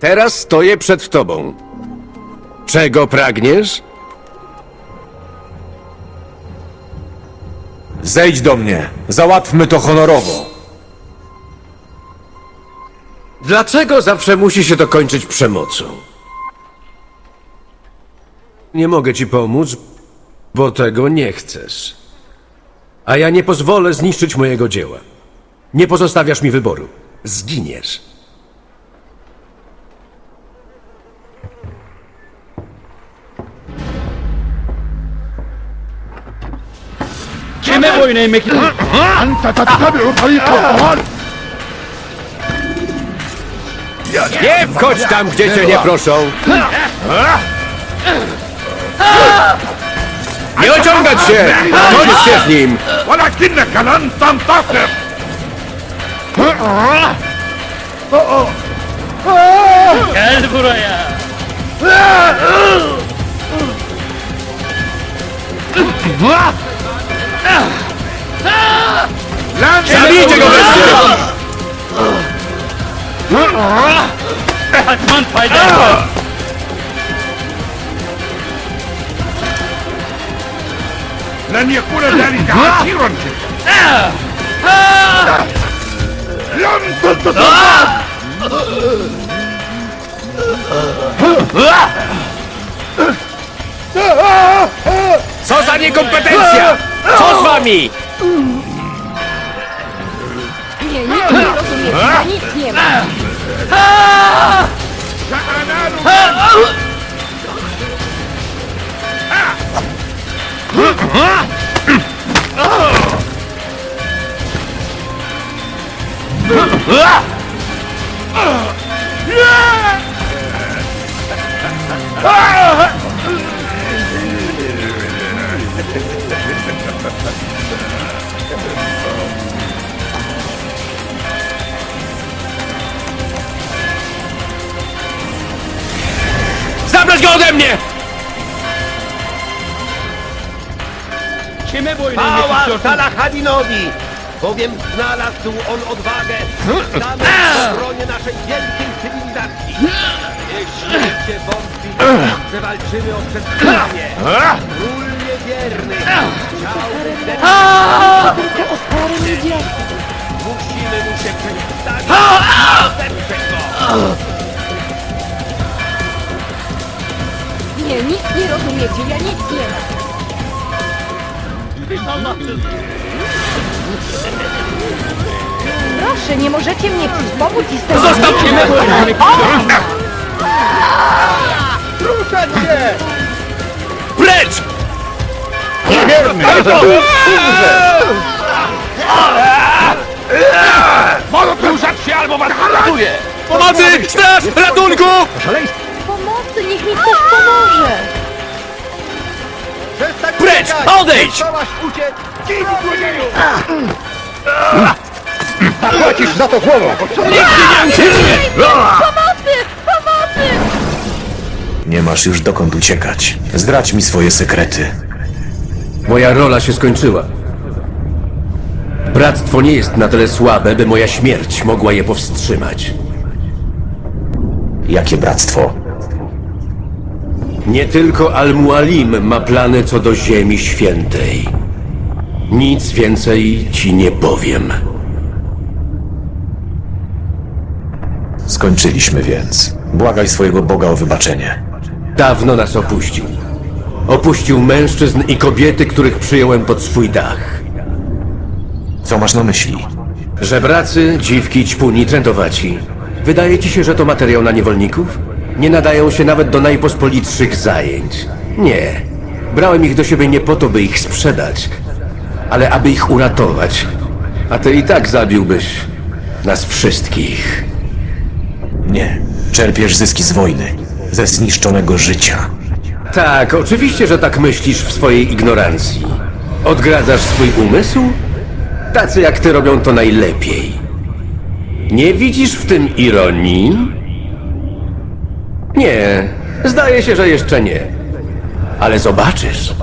Teraz stoję przed tobą. Czego pragniesz? Zejdź do mnie. Załatwmy to honorowo. Dlaczego zawsze musi się to kończyć przemocą? Nie mogę ci pomóc, bo tego nie chcesz. A ja nie pozwolę zniszczyć mojego dzieła. Nie pozostawiasz mi wyboru. Zginiesz. Kendime boyun eğmek için. Nie wchodź tam, gdzie cię nie proszą! Nie ociągać się! Bądźcie z nim! ولكنك Zabijcie go wreszcie! Kaçman fayda yok. لن يكون ذلك عسيرا جدا لن تنتصر Co za niekompetencja! Co z wami? 你别碰！啊！啊！啊！啊！啊！Zabrać go ode mnie! Eğmek Hałas istiyorsun? Salahadinowi! Bowiem znalazł on odwagę stanąć w obronie naszej wielkiej cywilizacji. Jeśli się wątpi, że walczymy o przetrwanie, król Nie, nic nie rozumiecie, ja nic nie. Proszę, nie możecie mnie pomóc i z tego... Zostaw boyun eğmek istiyorsun? Precz! Ruszać się albo was aresztuję! Pomocy! Straż! Ratunku! Pomocy, niech mi ktoś pomoże. Przestań Precz! uciekać! Odejdź! Chciałaś uciec! Gin, złodzieju! Zapłacisz za to głową! Pomocy! Pomocy! Nie masz już dokąd uciekać. Zdradź mi swoje sekrety. Moja rola się skończyła. Bractwo nie jest na tyle słabe, by moja śmierć mogła je powstrzymać. Jakie bractwo? Nie tylko Al-Mualim ma plany co do Ziemi Świętej. Nic więcej ci nie powiem. Skończyliśmy więc. Błagaj swojego Boga o wybaczenie. Dawno nas opuścił. Opuścił mężczyzn i kobiety, których przyjąłem pod swój dach. Co masz na myśli? Żebracy, dziwki, ćpuni, trętowaci. Wydaje ci się, że to materiał na niewolników? Nie nadają się nawet do najpospolitszych zajęć. Nie. Brałem ich do siebie nie po to, by ich sprzedać, ale aby ich uratować. A ty i tak zabiłbyś nas wszystkich. Nie. Czerpiesz zyski z wojny. Ze zniszczonego życia. Tak, oczywiście, że tak myślisz w swojej ignorancji. Odgradzasz swój umysł? Tacy jak ty robią to najlepiej. Nie widzisz w tym ironii? Nie, zdaje się, że jeszcze nie. Ale zobaczysz.